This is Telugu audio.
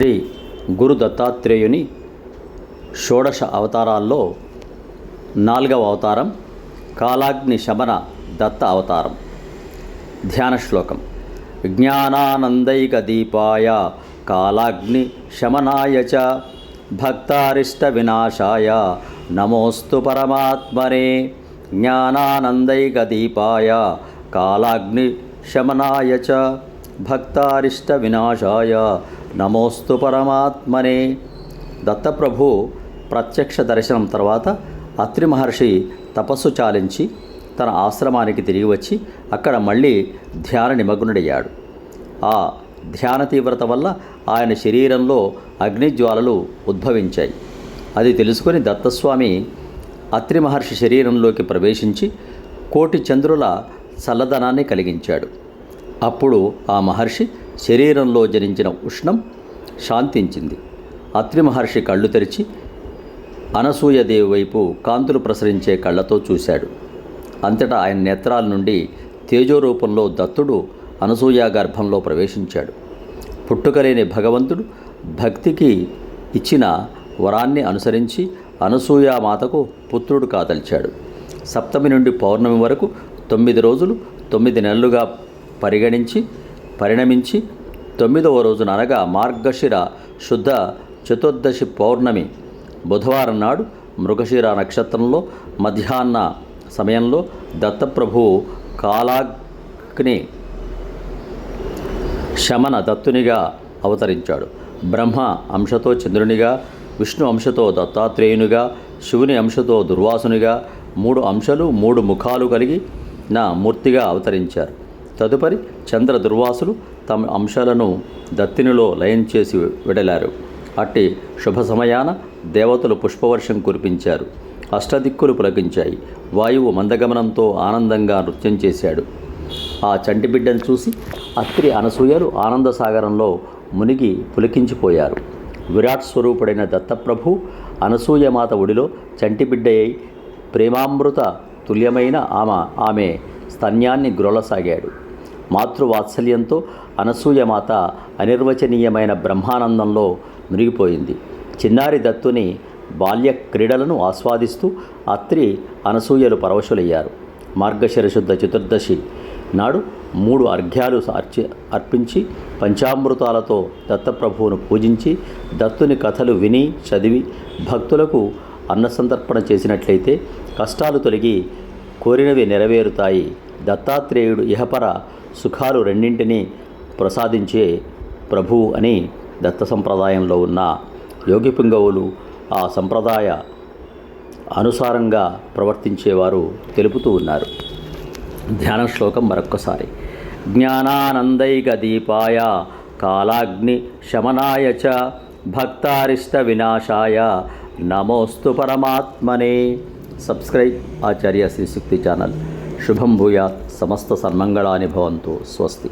శ్రీ గురు దత్తాత్రేయుని షోడశ అవతారాల్లో నాలుగవ అవతారం కాలాగ్ని శమన దత్త అవతారం. ధ్యాన శ్లోకం. జ్ఞానానందైక దీపాయ కాలాగ్ని శమనాయ చ భక్తారిష్ట వినాశాయ నమోస్తు పరమాత్మనే. జ్ఞానానందైక దీపాయ కాలాగ్ని శమనాయ చ భక్తారిష్ట వినాశాయ నమోస్తు పరమాత్మనే. దత్తప్రభు ప్రత్యక్ష దర్శనం తర్వాత అత్రి మహర్షి తపస్సు చాలించి తన ఆశ్రమానికి తిరిగి వచ్చి అక్కడ మళ్ళీ ధ్యాన నిమగ్నుడయ్యాడు. ఆ ధ్యాన తీవ్రత వల్ల ఆయన శరీరంలో అగ్నిజ్వాలలు ఉద్భవించాయి. అది తెలుసుకొని దత్తస్వామి అత్రి మహర్షి శరీరంలోకి ప్రవేశించి కోటి చంద్రుల చల్లదనాన్ని కలిగించాడు. అప్పుడు ఆ మహర్షి శరీరంలో జనించిన ఉష్ణం శాంతించింది. అత్రి మహర్షి కళ్ళు తెరిచి అనసూయదేవి వైపు కాంతులు ప్రసరించే కళ్ళతో చూశాడు. అంతటా ఆయన నేత్రాల నుండి తేజోరూపంలో దత్తుడు అనసూయ గర్భంలో ప్రవేశించాడు. పుట్టుకలేని భగవంతుడు భక్తికి ఇచ్చిన వరాన్ని అనుసరించి అనసూయ మాతకు పుత్రుడు కాదలిచాడు. సప్తమి నుండి పౌర్ణమి వరకు తొమ్మిది రోజులు తొమ్మిది నెలలుగా పరిగణించి పరిణమించి తొమ్మిదవ రోజున అనగా మార్గశిర శుద్ధ చతుర్దశి పౌర్ణమి బుధవారం నాడు మృగశిర నక్షత్రంలో మధ్యాహ్న సమయంలో దత్తప్రభు కాలాగ్ని శమన దత్తునిగా అవతరించాడు. బ్రహ్మ అంశతో చంద్రునిగా విష్ణు అంశతో దత్తాత్రేయునిగా శివుని అంశతో దుర్వాసునిగా మూడు అంశాలు మూడు ముఖాలు కలిగి నా మూర్తిగా అవతరించారు. తదుపరి చంద్ర దుర్వాసులు తమ అంశాలను దత్తినిలో లయం చేసి విడలారు. అట్టి శుభ సమయాన దేవతలు పుష్పవర్షం కురిపించారు. అష్టదిక్కులు పులకించాయి. వాయువు మందగమనంతో ఆనందంగా నృత్యం చేశాడు. ఆ చంటి బిడ్డను చూసి అత్రి అనసూయలు ఆనందసాగరంలో మునిగి పులికించిపోయారు. విరాట్ స్వరూపుడైన దత్తప్రభు అనసూయమాత ఒడిలో చంటిబిడ్డ బిడ్డయ్యి ప్రేమామృత తుల్యమైన ఆమె ఆమె స్తన్యాన్ని గ్రొలసాగాడు. మాతృవాత్సల్యంతో అనసూయమాత అనిర్వచనీయమైన బ్రహ్మానందంలో మునిగిపోయింది. చిన్నారి దత్తుని బాల్య క్రీడలను ఆస్వాదిస్తూ అత్రి అనసూయలు పరవశులయ్యారు. మార్గశిరశుద్ధ చతుర్దశి నాడు మూడు అర్ఘ్యాలు అర్చి అర్పించి పంచామృతాలతో దత్తప్రభువును పూజించి దత్తుని కథలు విని చదివి భక్తులకు అన్నసంతర్పణ చేసినట్లయితే కష్టాలు తొలగి కోరినవి నెరవేరుతాయి. దత్తాత్రేయుడు ఇహపర సుఖాలు రెండింటినీ ప్రసాదించే ప్రభువు అని దత్త సంప్రదాయంలో ఉన్న యోగి పుంగవులు ఆ సంప్రదాయ అనుసారంగా ప్రవర్తించేవారు తెలుపుతూ ఉన్నారు. ధ్యాన శ్లోకం మరొక్కసారి. జ్ఞానానందైక దీపాయ కాలాగ్ని శమనాయ చ భక్తారిష్ట వినాశాయ నమోస్తు పరమాత్మనే. Subscribe Acharya Srishakti channel. శుభం భూయాత్ సమస్త సన్మంగళాని భవంతు స్వస్తి.